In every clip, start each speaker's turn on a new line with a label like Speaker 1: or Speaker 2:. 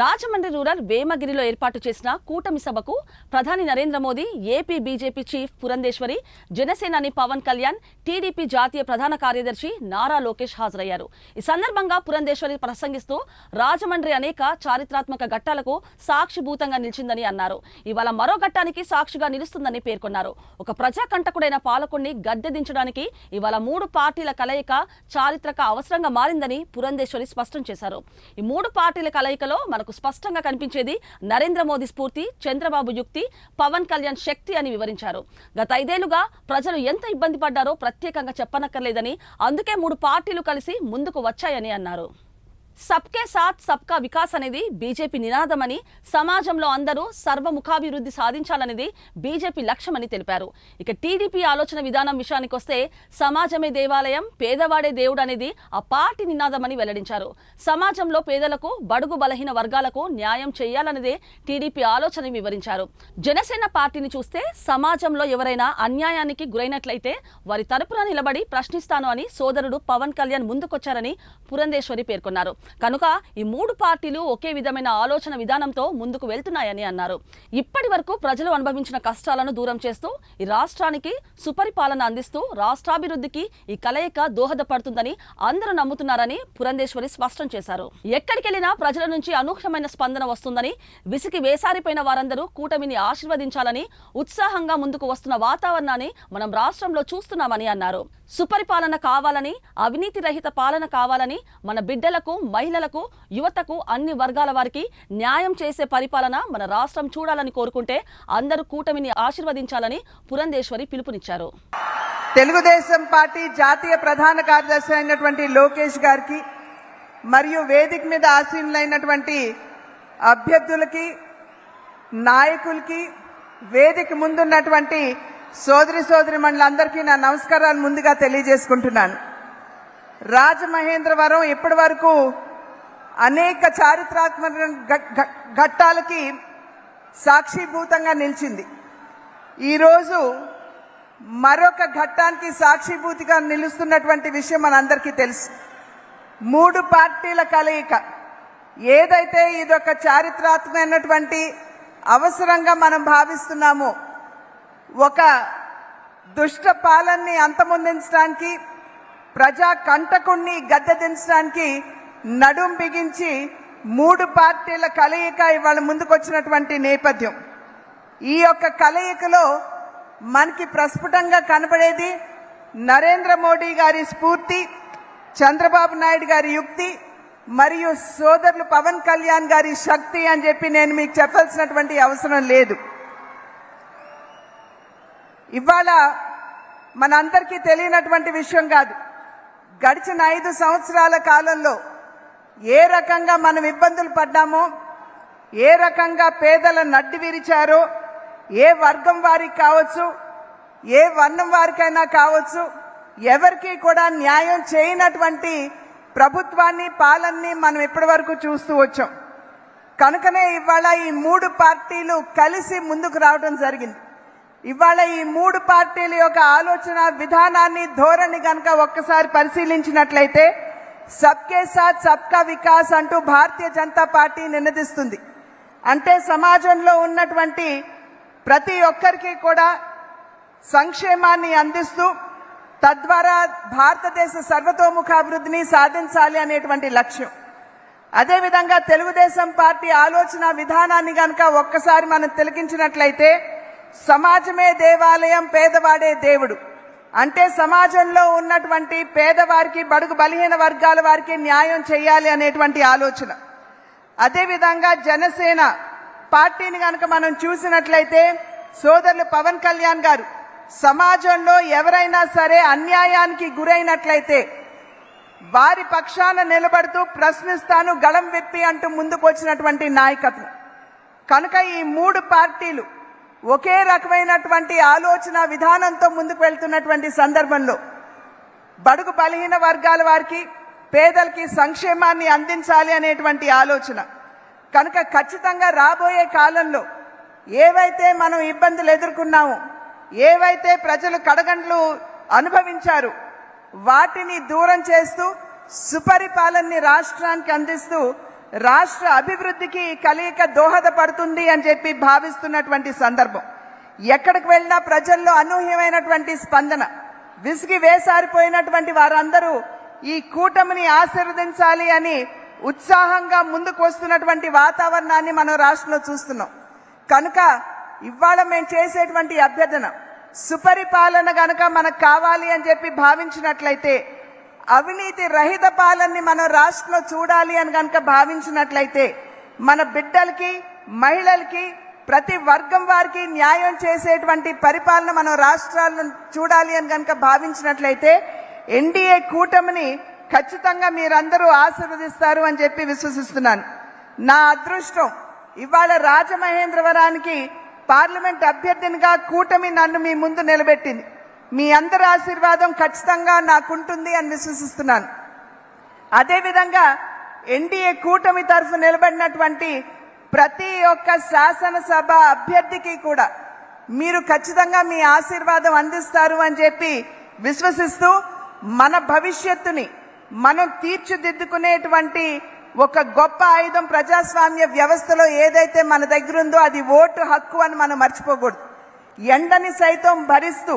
Speaker 1: Rajahmundry rural వేమగిరిలో ఏర్పాటు చేసిన కూటమి సభకు ప్రధాని Narendra Modi AP BJP chief Purandeswari జనసేనాని పవన్ కళ్యాణ్ టీడీపీ జాతీయ ప్రధాన కార్యదర్శి నారా లోకేష్ హాజరయ్యారు. ఈ సందర్భంగా పురంధేశ్వరి ప్రసంగిస్తూ రాజమండ్రి అనేక చారిత్రాత్మక ఘట్టాలకు సాక్షిభూతంగా నిలిచిందని అన్నారు. ఇవాళ మరో ఘట్టానికి సాక్షిగా నిలుస్తుందని పేర్కొన్నారు. ఒక ప్రజాకంటకుడైన పాలకుడిని గద్దె దించడానికి ఇవాళ మూడు పార్టీల కలయిక చారిత్రక అవసరంగా మారిందని పురంధేశ్వరి స్పష్టం చేశారు. ఈ మూడు పార్టీల కలయికలో మనకు స్పష్టంగా కనిపించేది నరేంద్ర మోదీ స్ఫూర్తి చంద్రబాబు యుక్తి పవన్ కళ్యాణ్ శక్తి అని వివరించారు. గత ఐదేళ్ళుగా ప్రజలు ఎంత ఇబ్బంది పడ్డారో ప్రత్యేకంగా చెప్పనక్కర్లేదని అందుకే మూడు పార్టీలు కలిసి ముందుకు వచ్చాయని అన్నారు. సబ్కే సాత్ సబ్కా వికాస్ అనేది బీజేపీ నినాదమని సమాజంలో అందరూ సర్వముఖాభివృద్ధి సాధించాలనేది బీజేపీ లక్ష్యమని తెలిపారు. ఇక టీడీపీ ఆలోచన విధానం విషయానికి వస్తే సమాజమే దేవాలయం పేదవాడే దేవుడు అనేది ఆ పార్టీ నినాదమని వెల్లడించారు. సమాజంలో పేదలకు బడుగు బలహీన వర్గాలకు న్యాయం చేయాలనేదే టీడీపీ ఆలోచన వివరించారు. జనసేన పార్టీని చూస్తే సమాజంలో ఎవరైనా అన్యాయానికి గురైనట్లయితే వారి తరపున నిలబడి ప్రశ్నిస్తాను అని సోదరుడు పవన్ కళ్యాణ్ ముందుకొచ్చారని పురంధేశ్వరి పేర్కొన్నారు. కనుక ఈ మూడు పార్టీలు ఒకే విధమైన ఆలోచన విధానంతో ముందుకు వెళ్తున్నాయని అన్నారు. ఇప్పటి వరకు ప్రజలు అనుభవించిన కష్టాలను దూరం చేస్తూ ఈ రాష్ట్రానికి సుపరిపాలన అందిస్తూ రాష్ట్రాభివృద్ధికి ఈ కలయిక దోహదపడుతుందని అందరూ నమ్ముతున్నారని పురంధేశ్వరి స్పష్టం చేశారు. ఎక్కడికెళ్ళినా ప్రజల నుంచి అనూహ్యమైన స్పందన వస్తుందని విసికి వేసారిపోయిన వారందరూ కూటమిని ఆశీర్వదించాలని ఉత్సాహంగా ముందుకు వస్తున్న వాతావరణాన్ని మనం రాష్ట్రంలో చూస్తున్నామని అన్నారు. సుపరిపాలన కావాలని అవినీతి రహిత పాలన కావాలని మన బిడ్డలకు మహిళలకు యువతకు అన్ని వర్గాల వారికి న్యాయం చేసే పరిపాలన మన రాష్ట్రం చూడాలని కోరుకుంటే అందరూ కూటమిని ఆశీర్వదించాలని పురంధేశ్వరి పిలుపునిచ్చారు.
Speaker 2: తెలుగుదేశం పార్టీ జాతీయ ప్రధాన కార్యదర్శి అయినటువంటి లోకేష్ గారికి మరియు వేదిక మీద ఆసీనులైనటువంటి అభ్యర్థులకి నాయకులకి వేదిక ముందున్నటువంటి సోదరి సోదరి మండలందరికీ నా నమస్కారాలు ముందుగా తెలియజేసుకుంటున్నాను. రాజమహేంద్రవరం ఇప్పటి వరకు అనేక చారిత్రాత్మక ఘట్టాలకి సాక్షిభూతంగా నిలిచింది. ఈరోజు మరొక ఘట్టానికి సాక్షిభూతిగా నిలుస్తున్నటువంటి విషయం మనందరికీ తెలుసు. మూడు పార్టీల కలయిక. ఏదైతే ఇదొక చారిత్రాత్మకమైనటువంటి అవసరంగా మనం భావిస్తున్నామో ఒక దుష్ట పాలనని అంతమొందించడానికి ప్రజా కంటకుణ్ణి గద్దె దించడానికి నడుం బిగించి మూడు పార్టీల కలయిక ఇవాళ ముందుకొచ్చినటువంటి నేపథ్యం. ఈ యొక్క కలయికలో మనకి ప్రస్ఫుటంగా కనబడేది నరేంద్ర మోడీ గారి స్ఫూర్తి చంద్రబాబు నాయుడు గారి యుక్తి మరియు సోదరులు పవన్ కళ్యాణ్ గారి శక్తి అని చెప్పి నేను మీకు చెప్పాల్సినటువంటి అవసరం లేదు. ఇవాళ మనందరికీ తెలియనటువంటి విషయం కాదు. గడిచిన ఐదు సంవత్సరాల కాలంలో ఏ రకంగా మనం ఇబ్బందులు పడ్డామో ఏ రకంగా పేదల నడ్డి విరిచారో ఏ వర్గం వారికి కావచ్చు ఏ వర్ణం వారికైనా కావచ్చు ఎవరికి కూడా న్యాయం చేయనటువంటి ప్రభుత్వాన్ని పాలనని మనం ఇప్పటి వరకు చూస్తూ వచ్చాం. కనుకనే ఇవాళ ఈ మూడు పార్టీలు కలిసి ముందుకు రావడం జరిగింది. ఇవాళ ఈ మూడు పార్టీల యొక్క ఆలోచన విధానాన్ని ధోరణి కనుక ఒక్కసారి పరిశీలించినట్లయితే సబ్కే సాత్ సబ్కా వికాస్ అంటూ భారతీయ జనతా పార్టీ నినదిస్తుంది. అంటే సమాజంలో ఉన్నటువంటి ప్రతి ఒక్కరికి కూడా సంక్షేమాన్ని అందిస్తూ తద్వారా భారతదేశ సర్వతోముఖాభివృద్ధిని సాధించాలి అనేటువంటి లక్ష్యం. అదేవిధంగా తెలుగుదేశం పార్టీ ఆలోచన విధానాన్ని కనుక ఒక్కసారి మనం తిలకించినట్లయితే సమాజమే దేవాలయం పేదవాడే దేవుడు. అంటే సమాజంలో ఉన్నటువంటి పేదవారికి బడుగు బలహీన వర్గాల వారికి న్యాయం చేయాలి అనేటువంటి ఆలోచన. అదేవిధంగా జనసేన పార్టీని కనుక మనం చూసినట్లయితే సోదరులు పవన్ కళ్యాణ్ గారు సమాజంలో ఎవరైనా సరే అన్యాయానికి గురైనట్లయితే వారి పక్షాన నిలబడుతూ ప్రశ్నిస్తాను గళం విప్పి అంటూ ముందుకు వచ్చినటువంటి నాయకత్వం. కనుక ఈ మూడు పార్టీలు ఒకే రకమైనటువంటి ఆలోచన విధానంతో ముందుకు వెళ్తున్నటువంటి సందర్భంలో బడుగు బలహీన వర్గాల వారికి పేదలకి సంక్షేమాన్ని అందించాలి అనేటువంటి ఆలోచన. కనుక ఖచ్చితంగా రాబోయే కాలంలో ఏవైతే మనం ఇబ్బందులు ఎదుర్కొన్నామో ఏవైతే ప్రజలు కడగండ్లు అనుభవించారు వాటిని దూరం చేస్తూ సుపరిపాలనని రాష్ట్రానికి అందిస్తూ రాష్ట్ర అభివృద్ధికి ఈ కలయిక దోహదపడుతుంది అని చెప్పి భావిస్తున్నటువంటి సందర్భం. ఎక్కడికి వెళ్ళినా ప్రజల్లో అనూహ్యమైనటువంటి స్పందన. విసిగి వేసారిపోయినటువంటి వారందరూ ఈ కూటమిని ఆశీర్వదించాలి అని ఉత్సాహంగా ముందుకు వస్తున్నటువంటి వాతావరణాన్ని మనం రాష్ట్రంలో చూస్తున్నాం. కనుక ఇవాళ మేము చేసేటువంటి అభ్యర్థన సుపరిపాలన గనక మనకు కావాలి అని చెప్పి భావించినట్లయితే అవినీతి రహిత పాలనని మనం రాష్ట్రంలో చూడాలి అని కనుక భావించినట్లయితే మన బిడ్డలకి మహిళలకి ప్రతి వర్గం వారికి న్యాయం చేసేటువంటి పరిపాలన మనం రాష్ట్రాలను చూడాలి అని కనుక భావించినట్లయితే ఎన్డీఏ కూటమిని ఖచ్చితంగా మీరందరూ ఆశీర్వదిస్తారు అని చెప్పి విశ్వసిస్తున్నాను. నా అదృష్టం ఇవాళ రాజమహేంద్రవరానికి పార్లమెంట్ అభ్యర్థినిగా కూటమి నన్ను మీ ముందు నిలబెట్టింది. మీ అందరి ఆశీర్వాదం ఖచ్చితంగా నాకుంటుంది అని విశ్వసిస్తున్నాను. అదేవిధంగా ఎన్డీఏ కూటమి తరఫు నిలబడినటువంటి ప్రతి ఒక్క శాసనసభ అభ్యర్థికి కూడా మీరు ఖచ్చితంగా మీ ఆశీర్వాదం అందిస్తారు అని చెప్పి విశ్వసిస్తూ మన భవిష్యత్తుని మనం తీర్చిదిద్దుకునేటువంటి ఒక గొప్ప ఆయుధం ప్రజాస్వామ్య వ్యవస్థలో ఏదైతే మన దగ్గర ఉందో అది ఓటు హక్కు అని మనం మర్చిపోకూడదు. ఎండని సైతం భరిస్తూ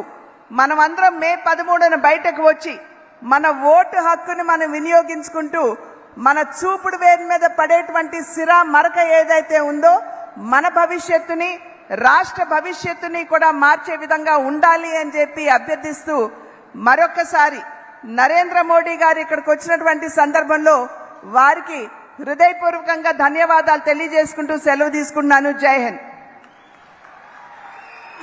Speaker 2: మనమందరం మే పదమూడున బయటకు వచ్చి మన ఓటు హక్కుని మనం వినియోగించుకుంటూ మన చూపుడు వేరు మీద పడేటువంటి సిరా మరక ఏదైతే ఉందో మన భవిష్యత్తుని రాష్ట్ర భవిష్యత్తుని కూడా మార్చే విధంగా ఉండాలి అని చెప్పి అభ్యర్థిస్తూ మరొకసారి నరేంద్ర మోడీ గారు ఇక్కడికి వచ్చినటువంటి సందర్భంలో వారికి హృదయపూర్వకంగా ధన్యవాదాలు తెలియజేసుకుంటూ సెలవు తీసుకున్నాను జై హింద్.